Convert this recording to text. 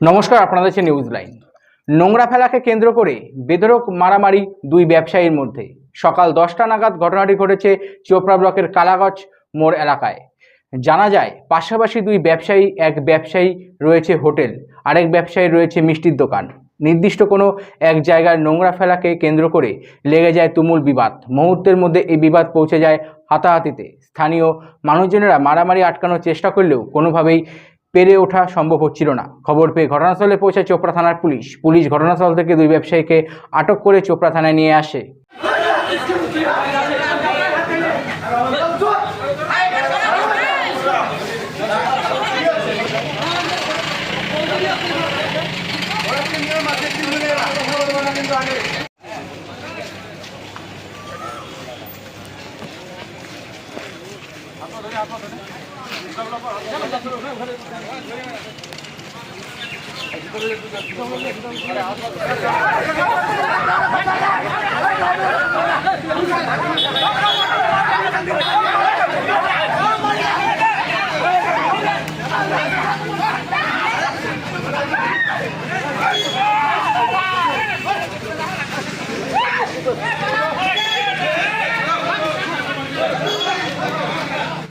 নমস্কার আপনাদের হচ্ছে নিউজ লাইন নোংরা ফেলাকে কেন্দ্র করে বেদরক মারামারি দুই ব্যবসায়ীর মধ্যে। সকাল দশটা নাগাদ ঘটনাটি ঘটেছে চোপড়া ব্লকের কালাগজ মোড় এলাকায়। জানা যায়, পাশাপাশি দুই ব্যবসায়ী, এক ব্যবসায়ী রয়েছে হোটেল, আরেক ব্যবসায়ী রয়েছে মিষ্টির দোকান। নির্দিষ্ট কোনো এক জায়গায় নোংরা ফেলাকে কেন্দ্র করে লেগে যায় তুমুল বিবাদ। মুহূর্তের মধ্যে এই বিবাদ পৌঁছে যায় হাতাহাতিতে। স্থানীয় মানুষজনেরা মারামারি আটকানোর চেষ্টা করলেও কোনোভাবেই পেরে ওঠা সম্ভব হচ্ছিল না। খবর পেয়ে ঘটনাস্থলে পৌঁছায় চোপড়া থানার পুলিশ। পুলিশ ঘটনাস্থল থেকে দুই ব্যবসায়ীকে আটক করে চোপড়া থানায় নিয়ে আসে। Hey!